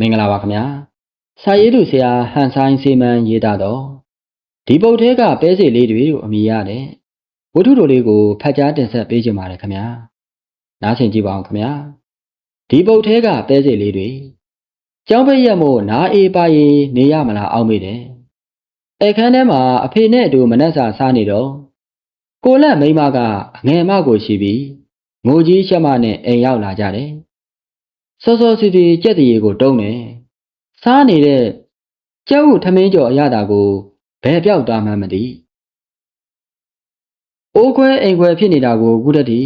မင်္ဂလာပါခင်ဗျာစာရေးသူဆရာဟန်ဆိုင်စေမန်ရေးသားတော့ဒီပုတ်ထဲကပဲစီလေးတွေလို့အမည်ရတယ်ဝတ္ထုတို့လေးကိုဖတ်ကြားတင်ဆက်ပေးကြပါရခင်ဗျာနားဆင်ကြည့်ပါအောင်ခင်ဗျာဒီပုတ်ထဲကပဲစီလေးတွေကျောင်းပိတ်ရက်မို့နားအေးပါရင်နေရမလားအောက်မေ့တယ်အခန်းထဲမှာအဖေနဲ့အတူမနှက်စာစားနေတော့ကိုလက်မိန်းမကအငယ်မကိုရှိပြီးငိုကြီးချက်မနဲ့အိမ်ရောက်လာကြတယ် စောစောစီစီကြက်တရီကိုတုံးတယ်စားနေတဲ့ကျုပ်ထမင်းကြော်အရတာကိုဘယ်ပြောက်သွားမှန်းမသိအိုးခွဲအိမ်ခွဲဖြစ်နေတာကိုကုတတိ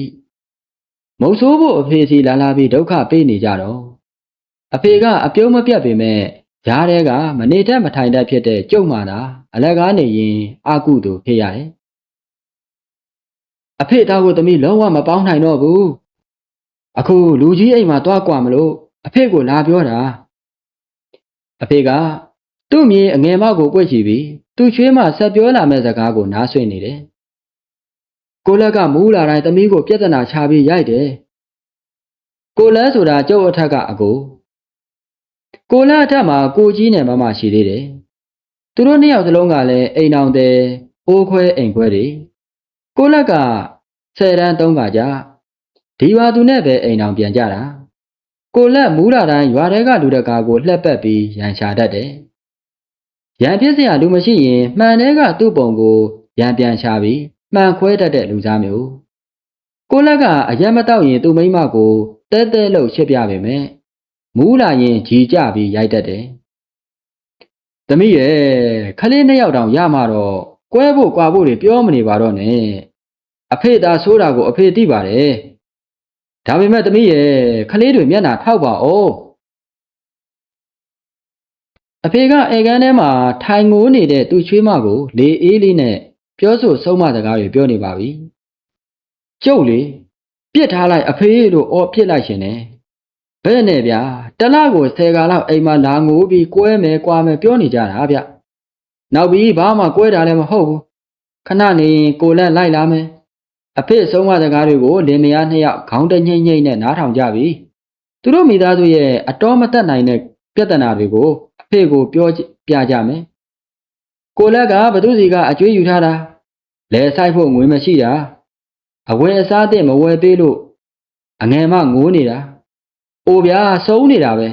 မုံဆိုးဖို့အဖေစီလာလာပြီးဒုက္ခပေးနေကြတော့အဖေကအပြုံးမပြတ်ပေမဲ့ဓားတဲကမနေတတ်မထိုင်တတ်ဖြစ်တဲ့ကျုပ်မှသာအလက်ကားနေရင်အာကုသူဖြစ်ရတယ်အဖေသားကိုသမီးလုံးဝမပေါင်းနိုင်တော့ဘူး အခုလူကြီးအိမ်မှာသွားကွာမလို့အဖေကိုလာပြောတာအဖေကသူ့မြေအငယ်မကိုပွက်ချီပြီးသူ့ချွေးမှာဆက်ပြောလာမဲ့စကားကိုနားဆွင့်နေတယ်ကိုလက်ကမူးလာတိုင်းသမီးကိုပြဿနာချပြီးရိုက်တယ်ကိုလက်ဆိုတာကျုပ်အထက်ကအကိုကိုလက်အထက်မှာကိုကြီးနဲ့မမရှိသေးတယ်သူတို့နှစ်ယောက်သလုံးကလည်းအိမ်အောင်တယ်အိုးခွဲအိမ်ခွဲတွေကိုလက်က၁၀တန်း၃ကကြာ ဒီရွာသူနဲ့ပဲအိမ်အောင်ပြန်ကြတာကိုလက်မူးလာတိုင်းရွာထဲကလူတကာကိုလှက်ပတ်ပြီးရန်ရှာတတ်တယ်ရန်ပြစ်စရာလူမရှိရင်မှန်တဲ့ကသူ့ပုံကိုရန်ပြန်ရှာပြီးမှန်ခွဲတတ်တဲ့လူသားမျိုးကိုလက်ကအယံမတော့ရင်သူ့မိမကိုတဲတဲလို့ရှစ်ပြပေမယ်မူးလာရင်ကြည်ကြပြီးရိုက်တတ်တယ်သမီးရဲ့ခလေးနှစ်ယောက်တောင်ရမှာတော့ကွဲဖို့ကွာဖို့တွေပြောမနေပါတော့နဲ့အဖေသာဆိုးတာကိုအဖေသိပါတယ် ဒါပေမဲ့သမီးရဲ့ခလေးတွေမျက်နှာထောက်ပါဦး။အဖေကအေကန်းထဲမှာထိုင်ငိုးနေတဲ့သူ့ချွေးမကို လေအေးလေးနဲ့ပြောဆိုဆုံးမစကားတွေပြောနေပါပြီ။ကျုပ်လေပြစ်ထားလိုက်အဖေလို့အော်ပြစ်လိုက်ရှင်နဲ့ဘယ်နဲ့ဗျာတလကို10ကာလောက်အိမ်မှာလာငိုပြီးကွဲမယ်ကွာမယ်ပြောနေကြတာဗျနောက်ပြီးဘာမှကွဲတာလည်းမဟုတ်ဘူးခဏနေရင်ကိုလက်လိုက်လာမယ် အဖေဆုံးမစကားတွေကိုလင်မယားနှစ်ယောက်ခေါင်းတညိမ့်ညိမ့်နဲ့နားထောင်ကြပြီသူတို့မိသားစုရဲ့အတော်မတက်နိုင်တဲ့ပြဿနာတွေကိုအဖေကိုပြောပြကြမယ်ကိုလက်ကဘသူစီကအကျွေးယူထားတာလဲဆိုင်ဖို့ငွေမရှိတာအဝယ်အစားတဲ့မဝယ်ပေးလို့အငယ်မငိုးနေတာ။အိုဗျာစုံနေတာပဲ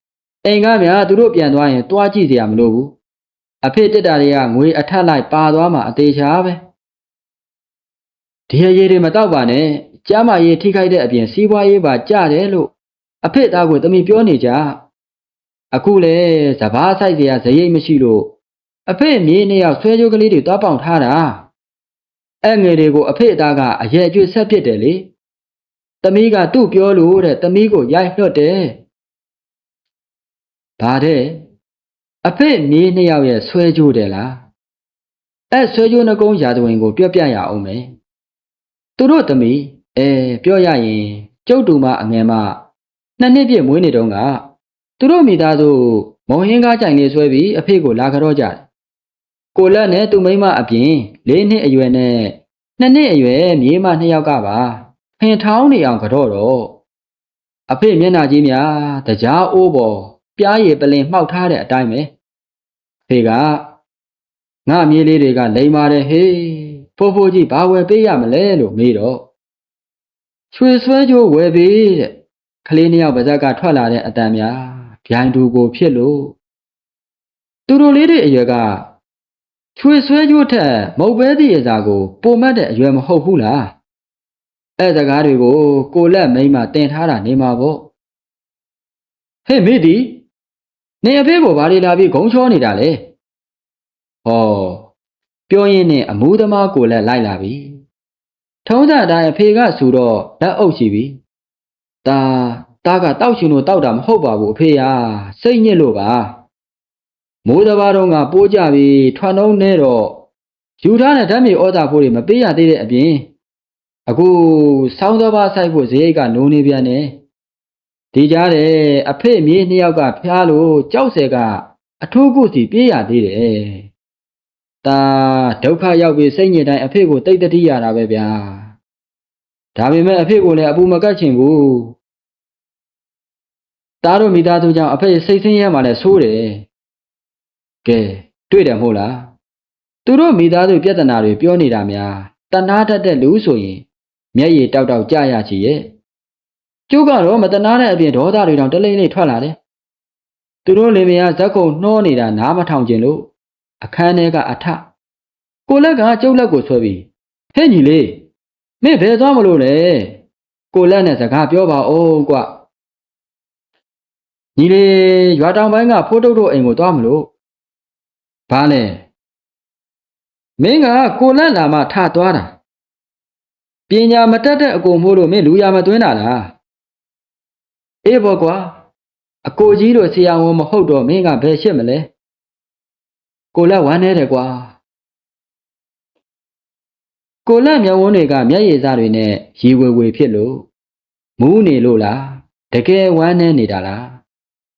။အိမ်ကဗျာသူတို့ပြန်သွားရင်တွားကြည့်စရာမလိုဘူး။အဖေတက်တာတွေကငွေအထက်လိုက်ပါသွားမှအသေးချာပဲ။ ဒီအရေးတွေမတော့ပါနဲ့။ကျမ်းမာရေးထိခိုက်တဲ့အပြင်စီးပွားရေးပါကြတယ်လို့အဖေသားကိုတမီပြောနေကြ။အခုလေစဘာဆိုင်စရာဇရိတ်မရှိလို့အဖေမြေးနှစ်ယောက်ဆွဲကြိုးကလေးတွေတွားပေါင်ထားတာ။အဲ့ငယ်တွေကိုအဖေသားကအရဲ့အကျွတ်ဆက်ဖြစ်တယ်လေ။သမီးကသူ့ပြောလို့တဲ့သမီးကိုရိုက်လွှတ်တယ်။ဘာတဲ့အဖေမြေးနှစ်ယောက်ရဲ့ဆွဲကြိုးတယ်လား။အဲ့ဆွဲကြိုးနှကုံးရာဇဝင်ကို ပြောပြရအောင်မယ်။ သူတို့သမီးအဲပြောရရင်ကျုပ်တူမအငယ်မနှစ်နှစ်ပြည့်မွေးနေတုန်းကသူတို့မိသားစုမော်ဟင်းကားကြိုင်လေးဆွဲပြီးအဖေကိုလာကြတော့ကြတယ်။ကိုလက်နဲ့သူ့မိန်းမအပြင်လေးနှစ်အရွယ်နဲ့နှစ်နှစ်အရွယ်မြေးမနှစ်ယောက်ကပါဖင်ထောင်းနေအောင်ကြော့တော့အဖေမျက်နှာကြီးများတကြားအိုးပေါ်ပြားရည်ပလင်မှောက်ထားတဲ့အတိုင်းပဲဖေကငါမြေးလေးတွေကလိမ်ပါတယ်ဟေး ဖိုးဖိုးကြီးဘာဝယ်ပေးရမလဲလို့မေးတော့ချွေဆွဲကြိုးဝယ်ပေးတဲ့ကလေးနှစ်ယောက်ပါဇက်ကထွက်လာတဲ့အတန်များဗျိုင်တူကိုဖြစ်လို့သူတို့လေးတွေအရွယ်ကချွေဆွဲကြိုးထက်မုတ်ပဲသည့်အစာကိုပုံမတ်တဲ့အရွယ်မဟုတ်ဘူးလားအဲ့စကားတွေကိုကိုလက်မိန်းမတင်ထားတာနေမှာပေါ့ဟေ့မိဒီနေအဖေကိုဘာတွေလာပြီးဂုံချောနေတာလဲဟော ပြောရင်းနဲ့အမူးသမားကိုလက်လိုက်လာပြီထုံးစံအတိုင်းအဖေကဆိုတော့လက်အုပ်ရှိပြီတာတာကတောက်ရှင်လို့တောက်တာမဟုတ်ပါဘူးအဖေကစိတ်ညစ်လို့ပါမိုးတဘာတော့ကပိုးကြပြီထွန်တော့နေတော့ယူထားတဲ့ဓာတ်မြေဩဇာဖို့တွေမပေးရသေးတဲ့အပြင်အခုစောင်းသောဘာဆိုင်ဖို့ဇေယိတ်ကနိုးနေပြန်တယ်ဒီကြားတယ်အဖေမြေးနှစ်ယောက်ကဖျားလို့ကြောက်ဆယ်ကအထိုးကုစီပြေးရသေးတယ် တာဒုက္ခရောက်ပြီးစိတ်ညစ်တိုင်းအဖေကိုတိတ်တတိရတာပဲဗျာဒါပေမဲ့အဖေကိုလည်းအပူမကတ်ချင်ဘူးသားတို့မိသားစုကြောင့်အဖေစိတ်ဆင်းရဲမှလည်းဆိုးတယ်ကဲတွေ့တယ်မဟုတ်လားသူတို့မိသားစုပြဿနာတွေပြောနေတာများတဏှာတတ်တဲ့လူဆိုရင် မျက်ရည်တောက်တောက်ကြရချီရဲ့ကျုပ်ကတော့မတနာတဲ့အပြင်ဒေါသတွေတောင်တလိမ့်လိမ့်ထွက်လာတယ်သူတို့လင်မယားဇက်ကုံနှောနေတာနားမထောင်ကျင်လို့ အခန်းထဲကအထကိုလက်ကကျုပ်လက်ကိုဆွဲပြီးဟဲ့ညီလေးမင်းဘယ်သွားမလို့လဲကိုလက်နဲ့စကားပြောပါဦးကွညီလေးရွာတောင်ပိုင်းကဖိုးတုတ်တို့အိမ်ကိုသွားမလို့ဘာလဲမင်းကကိုလက်လာမှထသွားတာပညာမတတ်တဲ့အကုန်မို့လို့မင်းလူရမသွင်းတာလားအေးဘောကွာအကိုကြီးတို့ဆရာဝန်မဟုတ်တော့မင်းကဘယ်ရှစ်မလဲ ကိုလက်ဝမ်းနေတယ်ကွာကိုလက်မျက်ဝန်းတွေကမျက်ရည်စားတွေနဲ့ရီဝေဝေဖြစ်လို့မူးနေလို့လားတကယ်ဝမ်းနေနေတာလား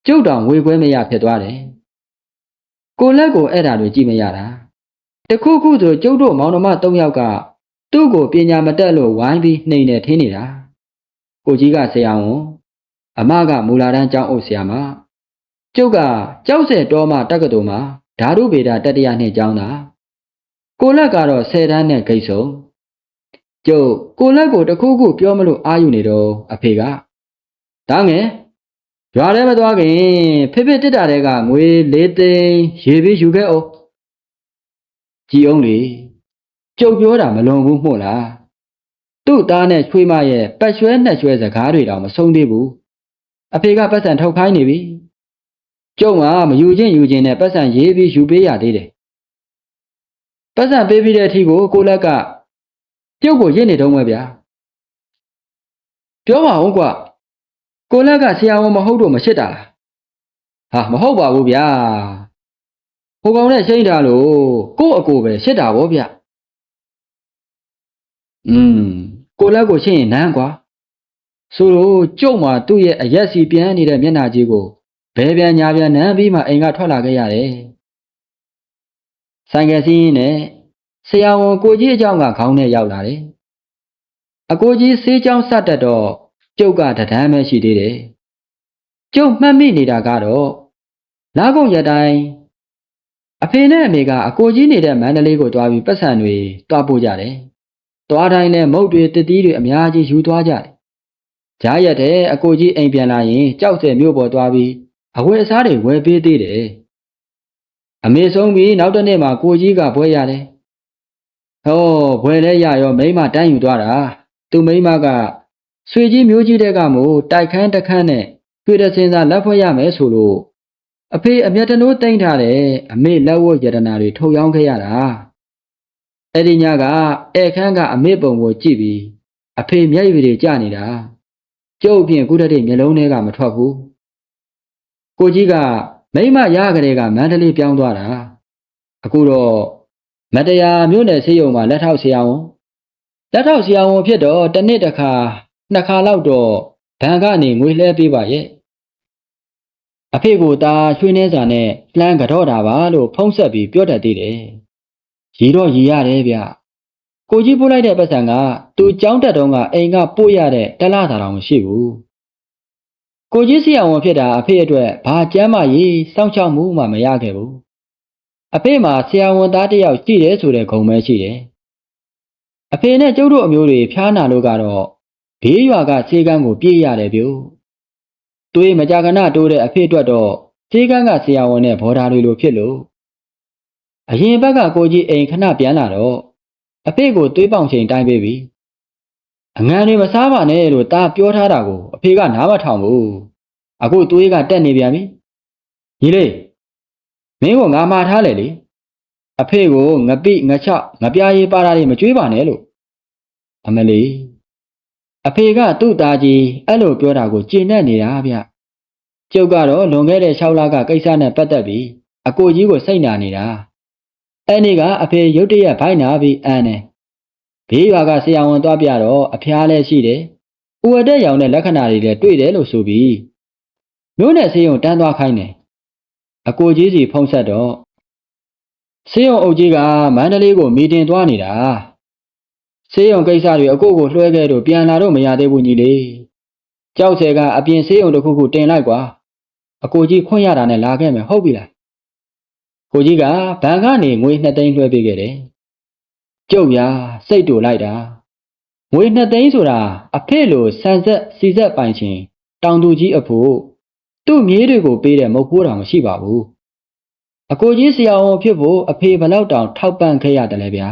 ကျုပ်တောင်ဝေခွဲမရဖြစ်သွားတယ်ကိုလက်ကိုအဲ့ဒါတွေကြည့်မရတာတခုခုဆိုကျုပ်တို့မောင်နှမ၃ယောက်ကသူ့ကိုပညာမတက်လို့ဝိုင်းပြီးနှိမ်နေထင်းနေတာကိုကြီးကဆရာဝန်အမကမူလာတန်းကျောင်းအုပ်ဆရာမကျုပ်ကကြောက်စဲတော်မှတက္ကသိုလ်မှာ ဓာတုဗေဒတတိယနှစ်ကျောင်းသားကိုလက်ကတော့10တန်းနဲ့ဂိတ်ဆုံးကျုပ်ကိုလက်ကိုတခုခုပြောမလို့အာယူနေတော့အဖေကဒါငယ်ရွာထဲမသွားခင်ဖေဖေတစ်တာတဲ့ကငွေ၄သိန်းရေပြီးယူခဲ့အောင်ကြည်အောင်လေကျုပ်ပြောတာမလွန်ဘူးမို့လားသူ့သားနဲ့ချွေးမရဲ့ပတ်ရွှဲနှက်ရွှဲစကားတွေတောင်မဆုံးသေးဘူးအဖေကပတ်စံထုတ်ခိုင်းနေပြီ ကျုံကမယူချင်းယူချင်းနဲ့ပတ်စံရေးပြီးယူပေးရသေးတယ်ပတ်စံပေးပြီးတဲ့အထိကိုကိုလက်ကကျုပ်ကိုရစ်နေတော့မဲ့ဗျာပြောပါဦးကွာကိုလက်ကဆရာဝန်မဟုတ်တော့မရှစ်တာလားဟာမဟုတ်ပါဘူးဗျာဟိုကောင်နဲ့ရှိန်တာလို့ကို့အကိုပဲရှစ်တာဗောဗျอืมကိုလက်ကိုရှင်းရင်နန်းကွာဆိုတော့ကျုပ်မှာသူ့ရဲ့အရက်စီပြန်နေတဲ့မျက်နှာကြီးကို ဘဲပြန်ညာပြန်နမ်းပြီးမှအိမ်ကထွက်လာခဲ့ရတယ်ဆိုင်ကယ်စီးရင်နဲ့ဆရာဝန်ကိုကြီးအကြောင်းကခေါင်းနဲ့ရောက်လာတယ်အကိုကြီးဆေးကြောင်းစတတ်တော့ကျုပ်ကတဒန်းပဲရှိသေးတယ်ကျုပ်မှတ်မိနေတာကတော့လာကုန်ရတိုင်းအဖေနဲ့အမေကအကိုကြီးနေတဲ့မန္တလေးကိုတွားပြီးပတ်စံတွေတွားပို့ကြတယ်သွားတိုင်းနဲ့မုတ်တွေတတိတွေအများကြီးယူသွားကြတယ်ကြားရက်တဲ့အကိုကြီးအိမ်ပြန်လာရင်ကြောက်စဲမြို့ပေါ်သွားပြီး အဝယ်အစားတွေဝယ်ပေးသေးတယ်အမေဆုံးပြီးနောက်တစ်နေ့မှာကိုကြီးကဘွဲရတယ်ဟောဘွဲလဲရရောမိမတန်းယူသွားတာသူမိမကဆွေကြီးမျိုးကြီးတဲ့ကမို့တိုက်ခန်းတခန်းနဲ့ကျွေးတဲ့စင်စာလက်ဖွဲ့ရမယ်ဆိုလို့အဖေအမျက်တနိုးတိမ့်ထားတယ်အမေလက်ဝတ်ယတနာတွေထုတ်ရောင်းခဲ့ရတာအဲ့ဒီညကဧခန်းကအမေပုံကိုကြည့်ပြီးအဖေမျက်ရည်တွေကျနေတာကျုပ်ဖြင့်ကုတတဲ့မျက်လုံးထဲကမထွက်ဘူး ကိုကြီးကမိမရကလေးကမန္တလေးပြောင်းသွားတာအခုတော့မတရားမြို့နယ်ဆေးရုံမှာလက်ထောက်ဆရာဝန်လက်ထောက်ဆရာဝန်ဖြစ်တော့တစ်နှစ်တစ်ခါနှစ်ခါလောက်တော့ဘဏ်ကနေငွေလှဲပေးပါရဲ့အဖေကိုตาရွှေနှဲစာနဲ့လှမ်းကြော့တာပါလို့ဖုံးဆက်ပြီးပြောတတ်သေးတယ်ရီတော့ရီရတယ်ဗျကိုကြီးပို့လိုက်တဲ့ပတ်စံကသူကြောင်းတက်တုံးကအိမ်ကပို့ရတဲ့တလားတာတော်မရှိဘူး ကိုကြီးဆရာဝန်ဖြစ်တာအဖေအတွက်ဘာကြမ်းမရေးစောင့်ချောက်မှုမှမရခဲ့ဘူးအဖေမှာဆရာဝန်သားတစ်ယောက်ရှိတယ်ဆိုတဲ့ဂုဏ်ပဲရှိတယ်အဖေနဲ့ကျုပ်တို့အမျိုးတွေဖျားနာလို့ကတော့ဘေးရွာကခြေကန်းကိုပြေးရတယ်ဗျို့တွေးမကြခဏတိုးတဲ့အဖေအတွက်တော့ခြေကန်းကဆရာဝန်နဲ့ဘော်ဒါတွေလိုဖြစ်လို့အရင်ဘက်ကကိုကြီးအိမ်ခဏပြန်လာတော့အဖေကိုသွေးပေါင်ချိန်တိုင်းပေးပြီ အငံတွေမစားပါနဲ့လို့ตาပြောထားတာကိုအဖေကနားမထောင်ဘူးအခုသွေးကတက်နေပြန်ပြီညီလေးမင်းကငါမှားထားလေလေအဖေကိုငပိငချငပြားရေးပါတာတွေမကြွေးပါနဲ့လို့အမလီအဖေကသူ့သားကြီးအဲ့လိုပြောတာကိုကျေနပ်နေတာဗျကျုပ်ကတော့လွန်ခဲ့တဲ့6လကကိစ္စနဲ့ပတ်သက်ပြီးအကိုကြီးကိုစိတ်နာနေတာအဲ့ဒီကအဖေရုတ်တရက်ဘိုင်းနာပြီးအန်းနေ ဘေးရွာကဆရာဝန်သွားပြတော့အဖျားလည်းရှိတယ်။ဥဝတက်ရောင်တဲ့လက္ခဏာတွေလည်းတွေ့တယ်လို့ဆိုပြီးမျိုးနဲ့ဆေးရုံတန်းသွားခိုင်းတယ်။အကိုကြီးစီဖုံးဆက်တော့ဆေးရုံအုပ်ကြီးကမန္တလေးကိုမီတင်သွားနေတာ။ဆေးရုံကိစ္စတွေအကိုကိုလွှဲခဲ့တော့ပြန်လာတော့မရသေးဘူးညီလေးကြောက်ဆယ်ကအပြင်ဆေးရုံတစ်ခုခုတင်လိုက်ကွာအကိုကြီးခွင့်ရတာနဲ့လာခဲ့မယ်ဟုတ်ပြီလားကိုကြီးကဘဏ်ကနေငွေ2သိန်းလွှဲပေးခဲ့တယ် ကျုပ်ရာစိတ်တူလိုက်တာငွေ2သိန်းဆိုတာအဖေလိုဆန်ဆက်စီဆက်ပိုင်ချင်းတောင်သူကြီးအဖို့သူ့မြေးတွေကိုပေးတဲ့မဟုတ်ဘူးတာမရှိပါဘူးအကိုကြီးဆရာဝန်ဖြစ်ဖို့အဖေဘလောက်တောင်ထောက်ပံ့ခဲ့ရတယ်လဲဗျာ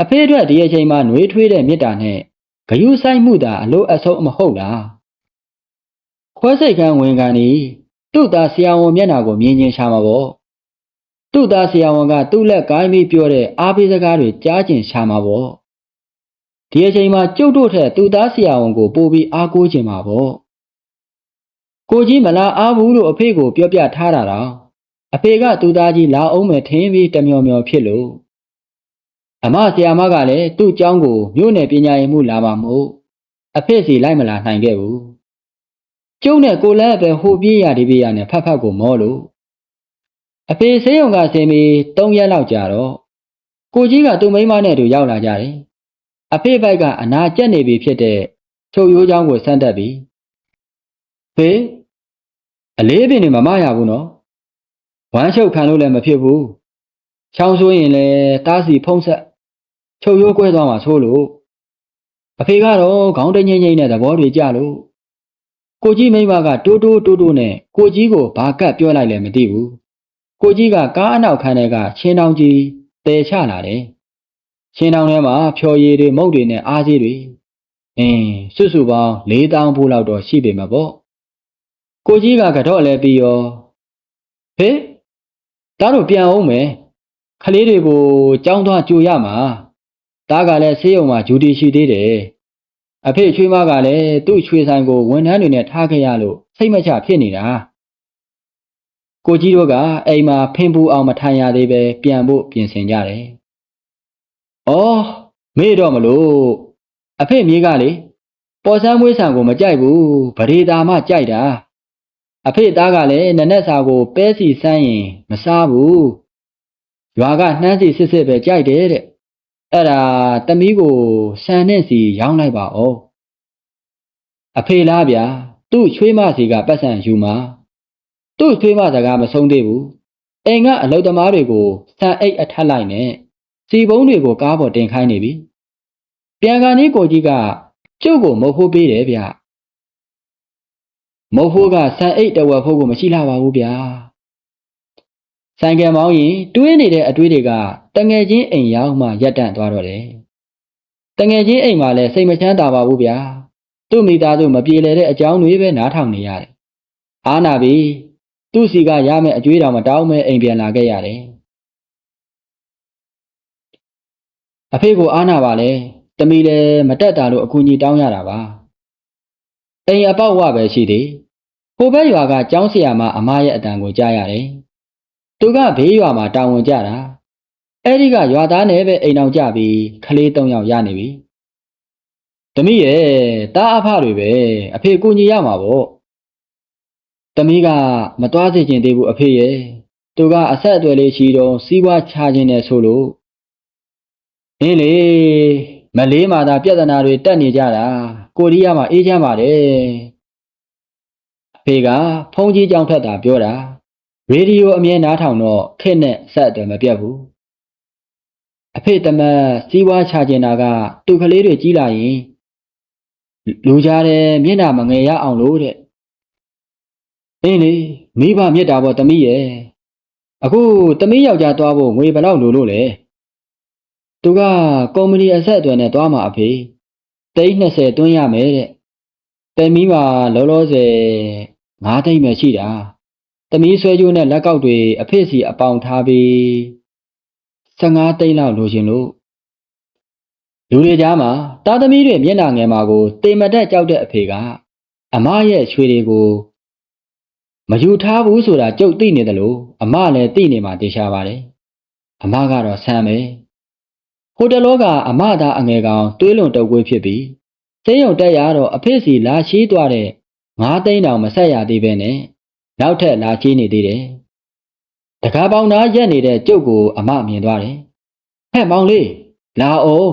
အဖေအတွက်ဒီအချိန်မှာနှွေးထွေးတဲ့မေတ္တာနဲ့ဂယုဆိုင်မှုသာအလို့အဆုံးမဟုတ်လားခွဲစိတ်ကန်းဝင်ကန်ဤသူ့သားဆရာဝန်မျက်နှာကိုမြင်ချင်းရှာမှာပေါ့ သူ့သားဆရာဝန်ကသူ့လက်ကိုင်းပြီးပြောတဲ့အားပေးစကားတွေကြားကျင်ရှာမှာပေါ့ဒီအချိန်မှာကျုပ်တို့ထက်သူ့သားဆရာဝန်ကိုပို့ပြီးအားကိုးခြင်းမှာပေါ့ကိုကြီးမလာအားဘူးလို့အဖေကိုပြောပြထားတာတော့အဖေကသူ့သားကြီးလာအောင်မယ်ထင်ပြီးတမျောမျောဖြစ်လို့အမဆရာမကလည်းသူ့เจ้าကိုမြို့နယ်ပညာရေးမှုလာပါမို့အဖေစီလိုက်မလာနိုင်ခဲ့ဘူးကျုံနဲ့ကိုလည်းပဲဟိုပြေးရဒီပြေးရနဲ့ဖတ်ဖတ်ကိုမောလို့ အဖေဆေးရုံကဆင်းပြီး၃ရက်လောက်ကြာတော့ကိုကြီးကသူ့မိန်းမနဲ့အတူရောက်လာကြတယ်အဖေဘက်ကအနာကျက်နေပြီဖြစ်တဲ့ချုပ်ရိုးချောင်းကိုဆန်းတက်ပြီးဖေအလေးပင်နေမမရဘူးနော်ဝမ်းချုပ်ခံလို့လည်းမဖြစ်ဘူးချောင်းဆိုးရင်လည်းတားစီဖုံးဆက်ချုပ်ရိုးကွဲသွားမှာဆိုလို့အဖေကတော့ခေါင်းတငိမ့်ငိမ့်နဲ့သဘောတွေကြလို့ကိုကြီးမိမကတိုးတိုးတိုးတိုးနဲ့ကိုကြီးကိုဘာကတ်ပြောလိုက်လဲမသိဘူး ကိုကြီးကကားအနောက်ခန်းထဲကချင်းတောင်ကြီးတဲချလာတယ်ချင်းတောင်ထဲမှာဖြော်ရည်တွေမုတ်တွေနဲ့အားကြီးတွေအင်းစွတ်စွပေါင်း၄တောင်ဖို့လောက်တော့ရှိပေမှာပေါ့ကိုကြီးကကတော့လဲပြီးရောဟေးဒါတို့ပြန်အောင်မယ်ခလေးတွေကိုကြောင်းသွားကြိုရမှာဒါကလည်းဆေးရုံမှာဂျူတီရှိသေးတယ်အဖေချွေးမကလည်းသူ့ချွေဆိုင်ကိုဝန်ထမ်းတွေနဲ့ထားခဲ့ရလို့စိတ်မချဖြစ်နေတာ ကိုကြီးတို့ကအိမ်မှာဖင်ပူအောင်မထိုင်ရသေးပဲပြန်ဖို့ပြင်ဆင်ကြတယ်။အော်မေ့တော့မလို့အဖေမြေးကလေပေါ်ဆန်းမွေးဆန်ကိုမကြိုက်ဘူးဗရေတာမှကြိုက်တာအဖေသားကလည်းနနက်စာကိုပဲစီစမ်းရင်မစားဘူးရွာကနှမ်းစီစစ်စစ်ပဲကြိုက်တယ်တဲ့အဲ့ဒါတမီးကိုဆန်နဲ့စီရောင်းလိုက်ပါဦးအဖေလားဗျာသူ့ချွေးမစီကပတ်စံယူမှာ သူ့ချွေးမစကားမဆုံးသေးဘူးအိမ်ကအလုသမားတွေကိုဆန်အိတ်အထက်လိုက်နဲ့စီပုံးတွေကိုကားပေါ်တင်ခိုင်းနေပြီပြန်ကန်ကြီးကိုကြီးကကျုပ်ကိုမဟုတ်ဖို့ပေးတယ်ဗျမဟုတ်ဖို့ကဆန်အိတ်တဝက်ဖို့ကိုမရှိလာပါဘူးဗျာဆိုင်ကယ်မောင်းရင်တွေးနေတဲ့အတွေးတွေကတငယ်ချင်းအိမ်ရောက်မှရက်တန့်သွားတော့တယ်တငယ်ချင်းအိမ်မှာလည်းစိတ်မချမ်းသာပါဘူးဗျာသူ့မိသားစုမပြေလည်တဲ့အကြောင်းတွေပဲနားထောင်နေရတယ်အားနာပြီ သူ့စီကရမယ့်အကျွေးတော်မတောင်းမဲ့အိမ်ပြန်လာခဲ့ရတယ်အဖေကိုအားနာပါလေတမီလည်းမတက်တာလို့အကူအညီတောင်းရတာပါအိမ်အပေါက်ဝပဲရှိသေးဟိုဘက်ရွာကကျောင်းဆရာမအမရဲ့အတန်ကိုကြားရတယ်သူကဘေးရွာမှာတာဝန်ကြတာအဲ့ဒီကရွာသားနဲ့ပဲအိမ်အောင်ကြပြီးခလေး၃ယောက်ရနေပြီတမီးရဲ့တားအဖတွေပဲအဖေကူညီရမှာပေါ့ တမီးကမသွားစေချင်သေးဘူးအဖေရဲ့သူကအဆက်အသွယ်လေးရှိတော့စီးပွားချခြင်းနဲ့ဆိုလို့အင်းလေမလေးမာသာပြဿနာတွေတက်နေကြတာကိုရီးယားမှာအေးချမ်းပါတယ်အဖေကဖုန်းကြီးကြောင်ထက်တာပြောတာရေဒီယိုအမြဲနားထောင်တော့ခက်နဲ့ဆက်အသွယ်မပြတ်ဘူးအဖေတမတ်စီးပွားချကျင်တာကသူ့ကလေးတွေကြီးလာရင်လူကြားတယ်မျက်နှာမငယ်ရအောင်လို့တဲ့ အင်းလေမိဘမြတ်တာပေါ့တမီးရဲ့အခုတမီးယောက်ျားသွားဖို့ငွေဘယ်လောက်လိုလို့လဲသူကကုမ္ပဏီအဆက်အသွယ်နဲ့သွားမှာအဖေသိန်း20တွင်းရမယ်တဲ့တမီးမှာလောလောဆယ်9သိန်းပဲရှိတာတမီးဆွဲကြိုးနဲ့လက်ကောက်တွေအဖေစီအပေါင်ထားပြီး15သိန်းလောက်လိုချင်လို့လူတွေကြားမှာတာသမီးတွေမျက်နှာငယ်မှာကိုတေမတက်ကြောက်တဲ့အဖေကအမရဲ့ချွေတွေကို မယူထားဘူးဆိုတာကြုတ်သိနေတယ်လို့အမလည်းသိနေမှတေချာပါတယ်အမကတော့ဆမ်းပဲဟိုတလောကအမသားအငယ်ကောင်တွေးလွန်တုပ်ကွေးဖြစ်ပြီးစေးရုံတက်ရတော့အဖေစီလာရှိသွားတဲ့ငါးသိန်းတောင်မဆက်ရသေးပဲနဲ့နောက်ထပ်လာချီးနေသေးတယ်တကားပေါင်းသားရက်နေတဲ့ကျုပ်ကိုအမမြင်သွားတယ်ဟဲ့မောင်လေးလာအောင်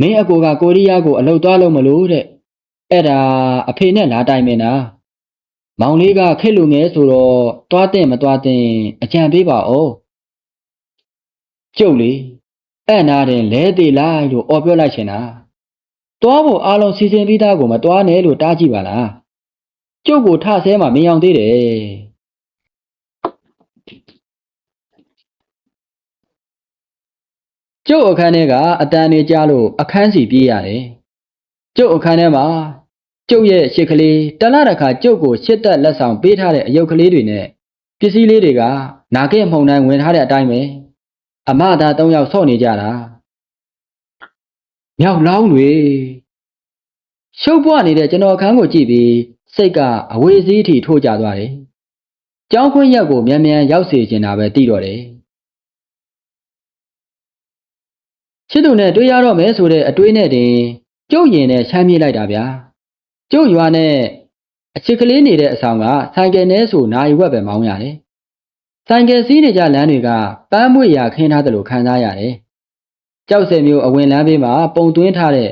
မင်းအကိုကကိုရီးယားကိုအလုပ်သွားလို့မလို့တဲ့အဲ့ဒါအဖေနဲ့လာတိုင်မင်တာ မောင်လေးကခက်လူငယ်ဆိုတော့တွားတဲ့မတွားတဲ့အကြံပေးပါဦးကျုပ်လေအဲ့နာတင်လဲသေးလိုက်လို့អော်ပြောလိုက်ချင်တာတွားဖို့အားလုံးစီစဉ်ပြီးသားကိုမတွားနဲ့လို့တားကြည့်ပါလားကျုပ်ကိုထဆဲမှမင်းအောင်သေးတယ်ကျုပ်အခန်းထဲကအတန်နေကြလို့အခန်းစီပြေးရတယ်ကျုပ်အခန်းထဲမှာ ကျုပ်ရဲ့ရှစ်ကလေးတလားတစ်ခါကျုပ်ကိုရှစ်သက်လက်ဆောင်ပေးထားတဲ့အယုတ်ကလေးတွေနဲ့ပစ္စည်းလေးတွေကနာခဲ့မှုန်တိုင်းဝင်ထားတဲ့အတိုင်းပဲအမသာ၃ယောက်ဆော့နေကြတာမြောက်လောင်းတွေရှုပ်ပွားနေတဲ့ကျွန်တော်အခန်းကိုကြည့်ပြီးစိတ်ကအဝေစည်းအထိထိုးကြသွားတယ်။ကျောင်းခွင့်ရက်ကိုမြန်မြန်ရောက်စေချင်တာပဲသိတော့တယ်။ချစ်သူနဲ့တွေ့ရတော့မယ်ဆိုတဲ့အတွေးနဲ့တင်ကျုပ်ရင်နဲ့ချမ်းမြေ့လိုက်တာဗျာ။ ကျုပ်ရွာနဲ့အချစ်ကလေးနေတဲ့အဆောင်ကဆိုင်ကယ်နဲ့ဆိုနိုင်ဝက်ပဲမောင်းရတယ်။ဆိုင်ကယ်စီးနေကြလမ်းတွေကပန်းမွေရာခင်းထားသလိုခံစားရတယ်။ကြောက်စဲမျိုးအဝင်လမ်းဘေးမှာပုံသွင်းထားတဲ့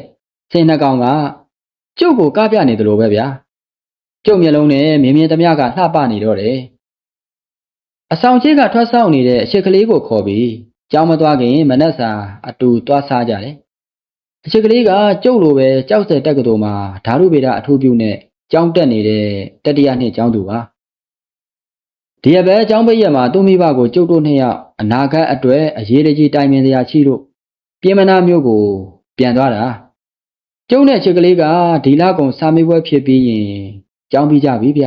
ဆင်နှကောင်ကကျုပ်ကိုကပြနေသလိုပဲဗျာ။ကျုပ်မျက်လုံးနဲ့မြင်မြင်သမျှကလှပနေတော့တယ်။အဆောင်ကြီးကထွက်ဆောက်နေတဲ့အချစ်ကလေးကိုခေါ်ပြီးကြောင်းမသွားခင်မနက်စာအတူသွားစားကြတယ်။ အချစ်ကလေးကကျုပ်လိုပဲကြောက်စဲတက်ကတော်မှာဓာတုဗေဒအထူးပြုနဲ့ကျောင်းတက်နေတဲ့တတိယနှစ်ကျောင်းသူပါ။ဒီရပဲကျောင်းပိတ်ရက်မှာသူ့မိဘကိုကျုပ်တို့နှစ်ယောက်အနာဂတ်အတွက်အရေးတကြီးတိုင်ပင်စရာရှိလို့ပြင်မနာမျိုးကို ပြန်သွားတာ။ကျုံတဲ့ချစ်ကလေးကဒီလကုံစာမေးပွဲဖြစ်ပြီးရင်ကျောင်းပြီးကြပြီဗျ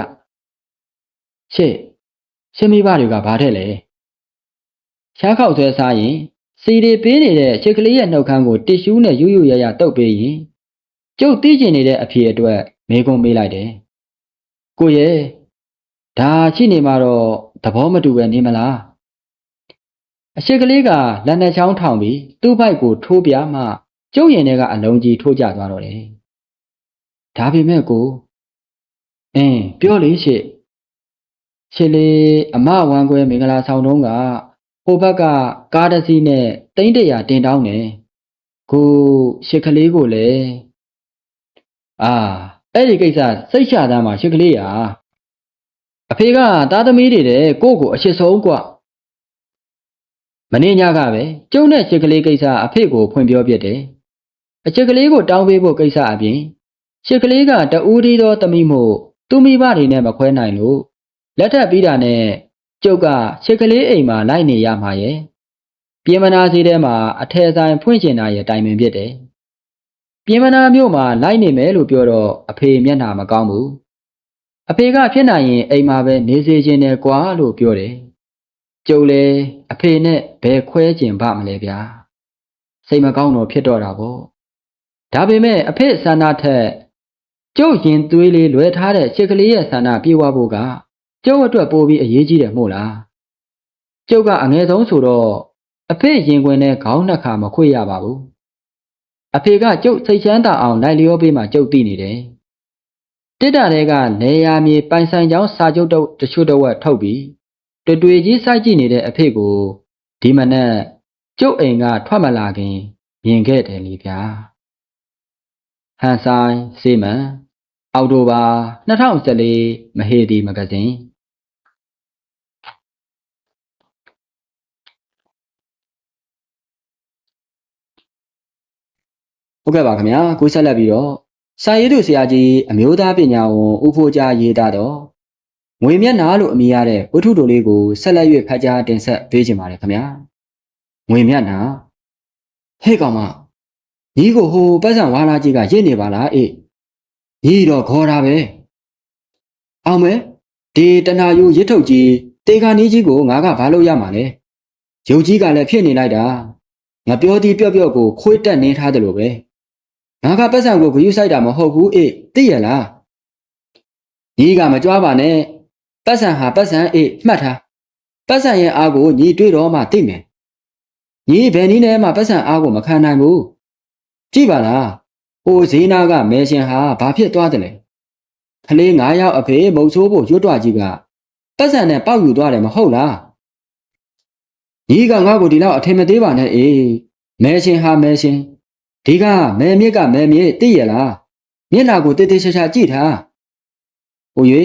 ။ရှေ့ရှင်မိဘတွေကဘာတဲ့လဲ။ရှားခောက်ဆွဲစားရင် စီတွေပေးနေတဲ့ချစ်ကလေးရဲ့နှုတ်ခမ်းကိုတစ်ရှူးနဲ့ယူယူရရတုပ်ပေးရင်ကျုပ်သိကျင်နေတဲ့အဖေအတွက်မေကွန်မေးလိုက်တယ်။ကိုရဲ့ဒါရှိနေမှာတော့သဘောမတူပဲနေမလား။အရှိကလေးကလက်နှစ်ချောင်းထောင်ပြီးသူ့ဘိုက်ကိုထိုးပြမှကျုပ်ရင်ထဲကအလုံးကြီးထိုးကျသွားတော့တယ်။ဒါပေမဲ့ကိုအင်းပြောလေရှစ်ရှစ်လေးအမဝမ်းခွဲမင်္ဂလာဆောင်တုံးက ဟိုဘက်ကကားတစ်စီးနဲ့တိမ့်တရာတင်တောင်းတယ်။ကိုရှစ်ကလေးကိုလည်းအာအဲ့ဒီကိစ္စစိတ်ချသားမှာရှစ်ကလေးရာအဖေကသားသမီးတွေတဲ့ကိုယ့်ကိုအချစ်ဆုံးกว่าမင်းညကပဲကျုံတဲ့ရှစ်ကလေးကိစ္စအဖေကိုဖွင့်ပြောပြတယ်အချစ်ကလေးကိုတောင်းပေးဖို့ကိစ္စအပြင်ရှစ်ကလေးကတူးဒီသောသမီးမို့သူမိဘတွေနဲ့မခွဲနိုင်လို့လက်ထပ်ပြီးတာနဲ့ ကျုပ်ကရှစ်ကလေးအိမ်မှာလိုက်နေရမှာရဲ့ပြင်မနာစီထဲမှာအထယ်ဆိုင်ဖွင့်ကျင်တာရဲ့တိုင်ပင်ဖြစ်တယ်ပြင်မနာမြို့မှာလိုက်နေမယ်လို့ပြောတော့အဖေမျက်နှာမကောင်းဘူးအဖေကဖြစ်နိုင်ရင်အိမ်မှာပဲနေစေခြင်းနဲ့ကွာလို့ပြောတယ်ကျုပ်လည်းအဖေနဲ့ဘယ်ခွဲကျင်ပါမလဲဗျာစိတ်မကောင်းတော့ဖြစ်တော့တာပေါ့ဒါပေမဲ့အဖေဆန္ဒထက်ကျုပ်ရင်သွေးလေးလွယ်ထားတဲ့ချစ်ကလေးရဲ့ဆန္ဒပြေဝဖို့က ကျုပ်အတွက်ပိုပြီးအရေးကြီးတယ်မို့လားကျုပ်ကအငယ်ဆုံးဆိုတော့အဖေရင်ခွင်နဲ့ခေါင်းနှစ်ခါမခွေရပါဘူးအဖေကကျုပ်စိတ်ချမ်းသာအောင်လိုက်လျောပေးမှကျုပ်သိနေတယ်တစ်တာတွေကလေယာမြေပိုင်ဆိုင်ကြောင်းစာချုပ်တော့တချို့တော့ဝက်ထုတ်ပြီးတွေ့တွေ့ကြီးစိုက်ကြည့်နေတဲ့အဖေကိုဒီမနက်ကျုပ်အိမ်ကထွက်မလာခင်မြင်ခဲ့တယ်လीဗျာဟန်ဆိုင်စေမန်အောက်တိုဘာ2014မဟေဒီမဂဇင်း ဟုတ်ကဲ့ပါခင်ဗျာကိုဆက်လက်ပြီးတော့စာရေးသူဆရာကြီးအမျိုးသားပညာဝန်ဦးဖိုးကြားရေးသားတော့ငွေမျက်နှာလို့အမည်ရတဲ့ဝတ္ထုတိုလေးကိုဆက်လက်၍ဖတ်ကြားတင်ဆက်ပေးခြင်းပါတယ်ခင်ဗျာငွေမျက်နှာဟဲ့ကောင်မညီကိုဟိုပတ်စံဝါလာကြီးကရစ်နေပါလားအေးညီတော့ခေါ်တာပဲအောင်မဲဒီတနာယူရစ်ထုတ်ကြီးတေခါနီးကြီးကိုငါကဘာလို့ရမှာလဲရုပ်ကြီးကလည်းဖြစ်နေလိုက်တာငါပြောသည်ပြော့ပြော့ကိုခွေးတက်နေထားတယ်လို့ပဲ ငါကပတ်စံကိုဂယူးဆိုင်တာမဟုတ်ဘူးအေးသိရလားညီကမကြွားပါနဲ့ပတ်စံဟာပတ်စံအေးမှတ်ထားပတ်စံရဲ့အားကိုညီတွေ့တော့မှသိမယ်ညီဘယ်နည်းနဲ့မှပတ်စံအားကိုမခံနိုင်ဘူးကြည့်ပါလားဟိုဈေးနာကမဲရှင်ဟာဘာဖြစ်သွားတယ်လဲကလေး9ယောက်အဖေမုတ်ဆိုးဖို့ရွတ်တော့ကြီးကပတ်စံနဲ့ပေါက်ယူသွားတယ်မဟုတ်လားညီကငါ့ကိုဒီလောက်အထင်မသေးပါနဲ့အေးမဲရှင်ဟာမဲရှင် ဒီကမဲမြစ်ကမဲမြစ်သိရလားမျက်နှာကိုတေးသေးချာချာကြည့်ထားဟို၍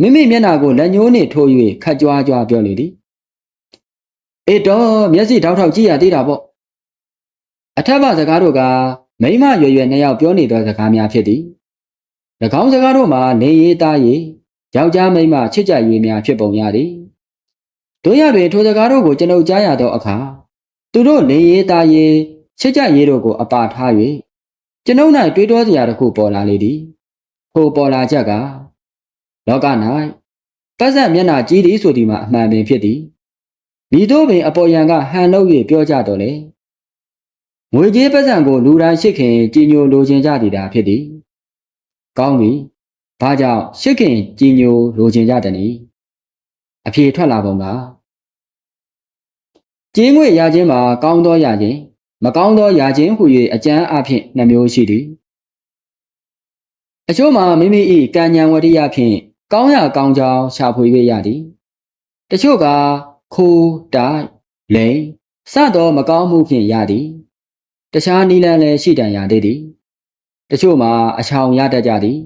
မိမိမျက်နှာကိုလက်ညှိုးနှင့်ထိုး၍ခတ်ကြွားကြွားပြောလေသည်အေးတော့မျက်စိထောက်ထောက်ကြည့်ရသေးတာပေါ့အထက်ဘစကားတို့ကမိမရွယ်ရွယ်နှစ်ယောက်ပြောနေသောစကားများဖြစ်သည်၎င်းစကားတို့မှာနေရေးသားရေးယောက်ျားမိန်းမချစ်ကြရေးများဖြစ်ပုံရသည်တို့ရတွင်ထိုစကားတို့ကိုကျွန်ုပ်ကြားရသောအခါသူတို့နေရေးသားရေး ချစ်ကြရေးတို့ကိုအပါထား၍ကျွန်ုပ်၌တွေးတောစရာတစ်ခုပေါ်လာလေသည်ဟိုပေါ်လာချက်ကလောက၌ပတ်စံမျက်နှာကြီးသည်ဆိုသည်မှာအမှန်ပင်ဖြစ်သည်မိတို့ပင်အပေါ်ယံကဟန်လို့၍ပြောကြတော့လေငွေကြေးပတ်စံကိုလူတိုင်းရှိခင်ကြည်ညိုလိုချင်ကြသည်တာဖြစ်သည်ကောင်းပြီဘာကြောင့်ရှိခင်ကြည်ညိုလိုချင်ကြသနည်းအဖြေထွက်လာပုံကကြေးငွေရခြင်းမှာကောင်းသောရခြင်း မကောင်းသောရာခြင်းဟူ၍အကျမ်းအဖြစ်နှမျိုးရှိသည်အချို့မှာမိမိ၏ကံဉဏ်ဝရိယဖြင့်ကောင်းရာကောင်းကြောင်းရှာဖွေ၍ရသည်တချို့ကခိုးတိုက်လိန်စသောမကောင်းမှုဖြင့်ရသည်တခြားနည်းလမ်းလည်းရှိတန်ရသေးသည်တချို့မှာအချောင်ရတတ်ကြသည်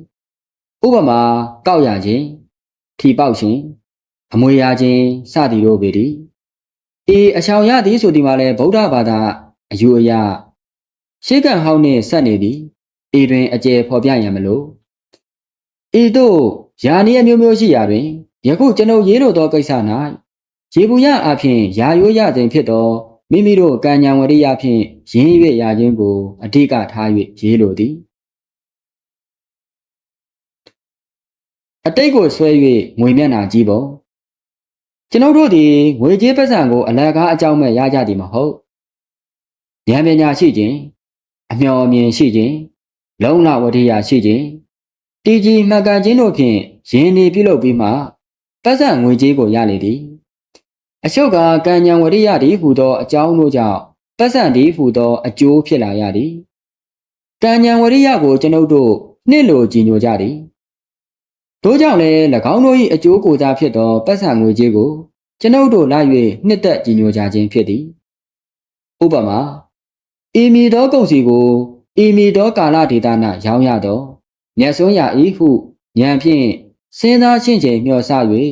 ဥပမာကောက်ရခြင်းထီပေါက်ခြင်းအမွေရခြင်းစသည်တို့ပေသည်အေးအချောင်ရသည်ဆိုဒီမှာလည်းဗုဒ္ဓဘာသာ အယူအယရှေးကံဟောင်းနှင့်ဆက်နေသည်ဤတွင်အကျယ်ဖော်ပြရန်မလို့ဤတို့ယာနီအမျိုးမျိုးရှိရာတွင်ယခုကျွန်ုပ်ရေးလိုသောကိစ္စ၌ရေဘူးရအဖြစ်ယာရိုးရခြင်းဖြစ်သောမိမိတို့ကံညာဝရိယဖြင့်ရင်း၍ရခြင်းကိုအဓိကထား၍ရေးလိုသည်အတိတ်ကိုဆွဲ၍ငွေမျက်နှာကြီးပုံကျွန်ုပ်တို့သည်ငွေကြေးပတ်စံကိုအလကားအကြောင်းမဲ့ရကြသည်မဟုတ် ဉာဏ်ပညာရှိခြင်းအမျှော်အမြင်ရှိခြင်းလုံလဝတ္ထိယရှိခြင်းတည်ကြည်မှတ်ကန်ခြင်းတို့ဖြင့်ယင်းနေပြုလုပ်ပြီးမှပတ်စံငွေကြေးကိုရလေသည်အရှုပ်ကကံဉဏ်ဝရိယသည်ဟူသောအကြောင်းတို့ကြောင့်ပတ်စံသည်ဟူသောအကျိုးဖြစ်လာရသည်ကံဉဏ်ဝရိယကိုကျွန်ုပ်တို့နှင့်လိုကြည်ညိုကြသည်တို့ကြောင့်လည်း၎င်းတို့၏အကျိုးကိုယ်စားဖြစ်သောပတ်စံငွေကြေးကိုကျွန်ုပ်တို့လာ၍နှစ်သက်ကြည်ညိုကြခြင်းဖြစ်သည်ဥပမာ ဤမီသောကုန်စီကိုဤမီသောကာလဒေသ၌ရောင်းရသောမြတ်စွန်းရဤဟုဉာဏ်ဖြင့်စဉ်းစားရှင်းချိန်မျှော်ဆ၍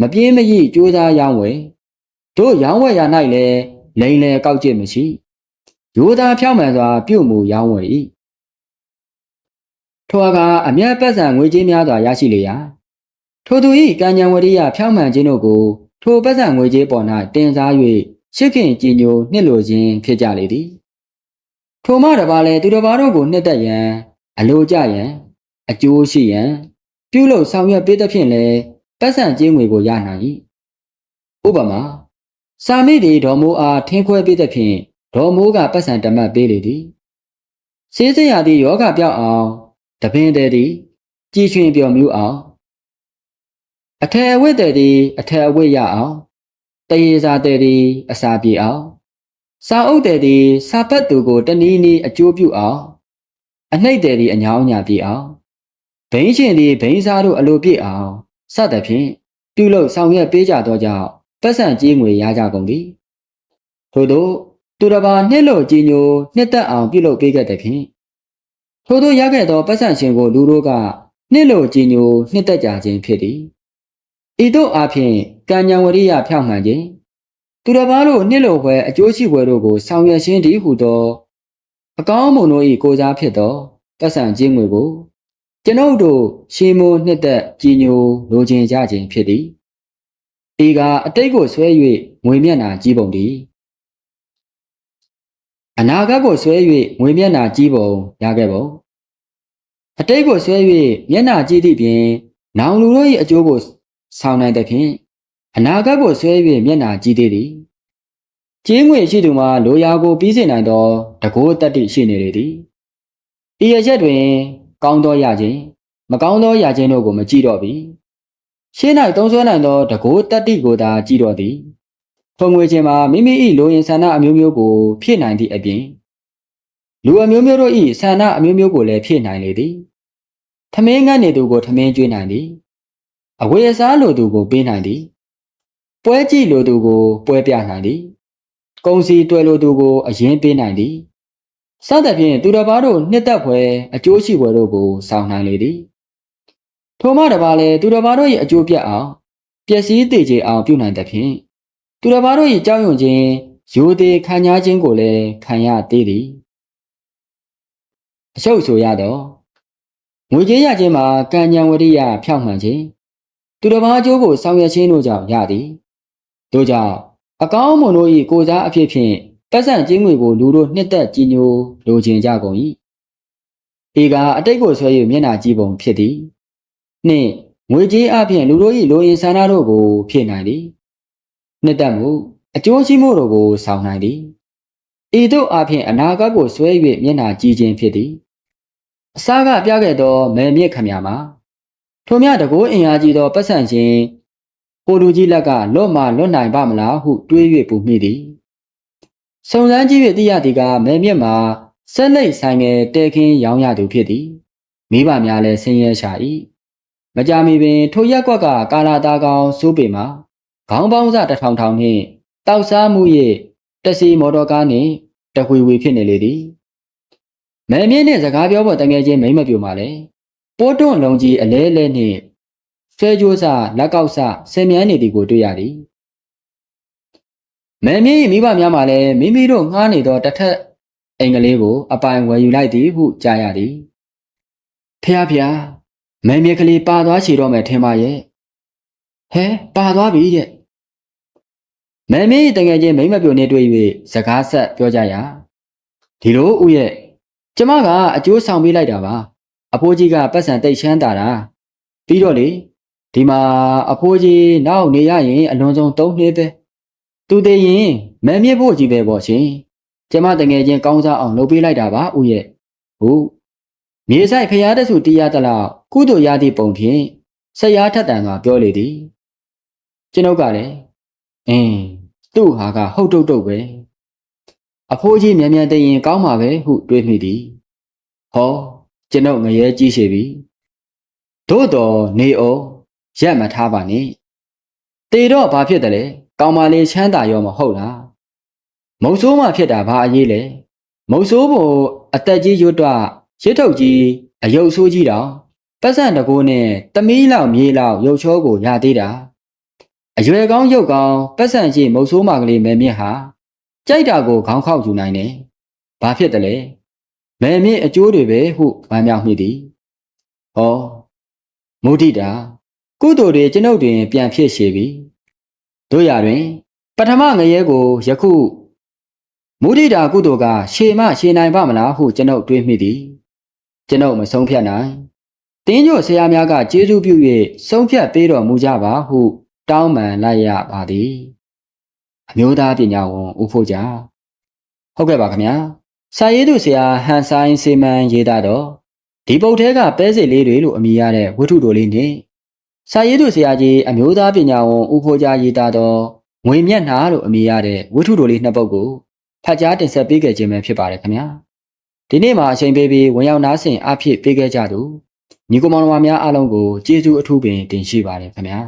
မပြင်းမရိကြိုးစားရောင်းဝယ်တို့ရောင်းဝယ်ရ၌လည်းလိန်လေကောက်ကျစ်မရှိရိုးသားဖြောင်းမှန်စွာပြုတ်မှုရောင်းဝယ်၏ထိုအခါအမျက်ပတ်စံငွေကြေးများစွာရရှိလေရာထိုသူ၏ကံဉဏ်ဝရိယဖြောင်းမှန်ခြင်းတို့ကိုထိုပတ်စံငွေကြေးပေါ်၌တင်စား၍ရှစ်ခင်ကြည်ညိုနှစ်လိုခြင်းဖြစ်ကြလေသည် ထိုမှတပါလဲသူတစ်ပါးတို့ကိုနှစ်သက်ရန်အလိုကြရန်အကျိုးရှိရန်ပြုလုပ်ဆောင်ရွက်ပေးသဖြင့်လည်းပတ်စံကျင်းငွေကိုရနိုင်၏ဥပမာစာမိသည်ဒေါ်မိုးအားထင်းခွဲပေးသဖြင့်ဒေါ်မိုးကပတ်စံတမတ်ပေးလေသည်စေးစရာသည်ယောဂပြောက်အောင်တပင်တဲ့သည်ကြည်ချွင်ပျော်မြူးအောင်အထယ်အဝတ်တဲ့သည်အထယ်အဝတ်ရအောင်တရေစာတဲ့သည်အစာပြေအောင် စာအုပ်တဲ့သည်စာဖတ်သူကိုတနည်းနည်းအကျိုးပြုအောင်အနှိမ့်တဲ့သည်အညောင်းညာပြေအောင်ဘိန်းရှင်သည်ဘိန်းစားတို့အလိုပြည့်အောင်စသဖြင့်ပြုလုပ်ဆောင်ရွက်ပေးကြသောကြောင့်ပတ်စံကြီးငွေရကြကုန်သည်ထို့သောသူတစ်ပါးနှစ်လို့ကြီးညိုနှစ်သက်အောင်ပြုလုပ်ပေးခဲ့တဲ့ဖြင့်ထို့သောရခဲ့သောပတ်စံရှင်ကိုလူတို့ကနှစ်လို့ကြီးညိုနှစ်သက်ကြခြင်းဖြစ်သည်ဤသို့အားဖြင့်ကံဉဏ်ဝရိယဖြောင့်မှန်ခြင်း သူတစ်ပါးတို့နှစ်လို့ပွဲအကျိုးရှိပွဲတို့ကိုဆောင်ရွက်ခြင်းတည်းဟုသောအကောင်းမွန်တို့၏ကိုစားဖြစ်သောပတ်စံခြင်းငွေကိုကျွန်ုပ်တို့ရှေးမိုးနှစ်သက်ကြည်ညိုလိုချင်ကြခြင်းဖြစ်သည်ဤကအတိတ်ကိုဆွဲ၍ငွေမျက်နှာကြီးပုံသည်အနာဂတ်ကိုဆွဲ၍ငွေမျက်နှာကြီးပုံရခဲ့ပုံအတိတ်ကိုဆွဲ၍မျက်နှာကြီးသည့်ပြင်နောင်လူတို့၏အကျိုးကိုဆောင်နိုင်တဲ့ဖြင့် အနာဂတ်ကိုဆွဲ၍မျက်နှာကြီးသေးသည်ကျင်းငွေရှိသူမှာလိုရာကိုပြီးစေနိုင်သောတကိုးတတ္တိရှိနေလေသည်ဤအချက်တွင် ကောင်းသောရခြင်းမကောင်းသောရခြင်းတို့ကိုမကြည့်တော့ပြီရှင်း၌သုံးဆွဲနိုင်သောတကိုးတတ္တိကိုသာကြည့်တော့သည်ထုံငွေခြင်းမှာမိမိ၏လိုရင်ဆန္ဒအမျိုးမျိုးကိုဖြည့်နိုင်သည့်အပြင်လူအမျိုးမျိုးတို့၏ဆန္ဒအမျိုးမျိုးကိုလည်းဖြည့်နိုင်လေသည်ထမင်းငတ်နေသူကိုထမင်းကျွေးနိုင်သည်အဝေအစားလိုသူကိုပေးနိုင်သည် ပွဲကြည့်လိုသူကိုပွဲပြနိုင်သည်ကုံစီတွေ့လိုသူကိုအရင်ပေးနိုင်သည်စသဖြင့်သူတစ်ပါးတို့နှစ်သက်ဖွယ်အကျိုးရှိဖွယ်တို့ကိုဆောင်နိုင်လေသည်ထိုမှတစ်ပါးလည်းသူတစ်ပါးတို့၏အကျိုးပြတ်အောင်ပျက်စီးသေးချေအောင်ပြုနိုင်သဖြင့်သူတစ်ပါးတို့၏ကြောက်ရွံ့ခြင်းရိုသေခံညာခြင်းကိုလည်းခံရသေးသည်အရှုပ်ဆိုရတော့ငွေကြေးရခြင်းမှာကံဉဏ်ဝရိယဖြောင့်မှန်ခြင်းသူတစ်ပါးအကျိုးကိုဆောင်ရွက်ခြင်းတို့ကြောင့်ရသည် တို့ကြောင့်အကောင်းမွန်တို့၏ကိုစားအဖြစ်ဖြင့်ပတ်စံကျင်းငွေကိုလူတို့နှစ်သက်ကြည်ညိုလိုချင်ကြကုန်၏ဤကအတိတ်ကိုဆွဲ၍မျက်နှာကြည့်ပုံဖြစ်သည်နှင့်ငွေကြေးအပြင်လူတို့၏လိုအင်ဆန္ဒတို့ကိုဖြည့်နိုင်သည်နှစ်သက်မှုအကျိုးရှိမှုတို့ကိုဆောင်နိုင်သည်ဤသို့အပြင်အနာဂတ်ကိုဆွဲ၍မျက်နှာကြည့်ခြင်းဖြစ်သည်အစားကပြခဲ့သောမဲမြင့်ခမရမှာထိုမြတကိုးအင်အားကြီးသောပတ်စံရှင်ကို လူကြီးလက်ကလွတ်မှလွတ်နိုင်ပါမလားဟုတွေး၍ပူမိသည်စုံစမ်းကြည့်၍သိရသည်ကမဲမြင့်မှာဆက်လက်ဆိုင်ငယ်တဲခင်းရောင်းရသူဖြစ်သည်မိဘများလည်းဆင်းရဲရှာ၏မကြမီပင်ထိုရက်ကွက်ကကာလာသားကောင်စိုးပေမှာခေါင်းပေါင်းစတစ်ထောင်ထောင်နှင့်တောက်စားမှု၍တစီမော်တော်ကားနှင့်တခွေဝေဖြစ်နေလေသည်မဲမြင့်နှင့်စကားပြောဖို့တငယ်ချင်းမိမ့်မပြူမှာလည်းပိုးတွန့်လုံးကြီးအလဲလဲနှင့် ဆွဲကြိုးစားလက်ကောက်စားဆင်မြန်းနေသည်ကိုတွေ့ရသည်မဲမြင့်၏မိဘများမှလည်းမိမိတို့ငှားနေသောတစ်ထက်အိမ်ကလေးကို အပိုင်ဝယ်ယူလိုက်သည်ဟုကြားရသည်ဖះဖះမဲမြင့်ကလေးပါသွားချီတော့မယ်ထင်ပါရဲ့ဟဲပါသွားပြီတဲ့မဲမြင့်၏တငယ်ချင်းမိမ့်မပြိုနေတွေ့၍စကားဆက်ပြောကြရာဒီလိုဥရဲ့ကျမကအကျိုးဆောင်ပေးလိုက်တာပါအဖိုးကြီးကပတ်စံတိတ်ချမ်းတာတာပြီးတော့လေ ဒီမှာအဖိုးကြီးနောက်နေရရင်အလွန်ဆုံး၃နှစ်ပဲသူတည်ရင်မဲမြစ်ဖို့ကြီးပဲပေါ့ရှင်ကျမတငယ်ချင်းကောင်းစားအောင်လုပ်ပေးလိုက်တာပါဥရဲ့ဟုတ်မြေဆိုင်ဖျားတဆူတရားတလောက်ကုသိုလ်ရသည့်ပုံဖြင့်ဆက်ရားထက်တန်ကပြောလေသည်ကျွန်ုပ်ကလည်းအင်းသူ့ဟာကဟုတ်တုတ်တုတ်ပဲအဖိုးကြီးမြန်မြန်တည်ရင်ကောင်းမှာပဲဟုတွေးမိသည်ဟောကျွန်ုပ်ငရဲကြီးရှိပြီသို့တော်နေအောင် ရက်မထားပါနဲ့တေတော့ဘာဖြစ်တယ်လဲကောင်မလေးချမ်းသာရောမဟုတ်လားမုံဆိုးမှဖြစ်တာဘာအရေးလဲမုံဆိုးဖို့အသက်ကြီးရွတ်တော့ရစ်ထုတ်ကြီးအယုတ်ဆိုးကြီးတောင်ပတ်စံတကိုးနဲ့တမီးလောက်မြေးလောက်ရုပ်ချောကိုရသေးတာအရွယ်ကောင်းရုပ်ကောင်းပတ်စံရှိမုံဆိုးမကလေးမဲမြင့်ဟာကြိုက်တာကိုခေါင်းခောက်ယူနိုင်တယ်ဘာဖြစ်တယ်လဲမဲမြင့်အကျိုးတွေပဲဟုဗမ်းမြောက်မိသည်ဟောမုဒိတာ ကုသိုလ်တွေကျွန်ုပ်တွင် ပြန်ဖြစ်ရှိပြီတို့ရတွင် ပထမငရဲကိုယခုမုဒိတာကုသိုလ်ကရှေမရှေနိုင်ပါမလားဟုကျွန်ုပ်တွေးမိသည်ကျွန်ုပ်မဆုံးဖြတ်နိုင်တင်းညို့ဆရာများကကျေးဇူးပြု၍ဆုံးဖြတ်ပေးတော်မူကြပါဟု တောင်းပန်လိုက်ရပါသည်အမျိုးသားပညာဝန်ဦးဖို့ကြဟုတ်ကဲ့ပါခင်ဗျာစာရေးသူဆရာဟန်ဆိုင်စေမန်ရေးသားတော့ဒီပုတ်ထဲကပဲစစ်လေးတွေလို့အမည်ရတဲ့ဝတ္ထုတော်လေးနဲ့ စာရေးသူဆရာကြီးအမျိုးသားပညာဝန်ဦးဖိုးကြားရေးသားတော့ငွေမျက်နှာလို့အမည်ရတဲ့ဝတ္ထုတော်လေးနှစ်ပုဒ်ကိုဖတ်ကြားတင်ဆက်ပေးခဲ့ခြင်းပဲဖြစ်ပါတယ်ခင်ဗျာဒီနေ့မှာအချိန်ပေးပြီးဝင်ရောက်နားဆင်အဖြစ်ပေးခဲ့ကြသူညီကောင်မောင်နှမများအားလုံးကိုကျေးဇူးအထူးပင်တင်ရှိပါတယ်ခင်ဗျာ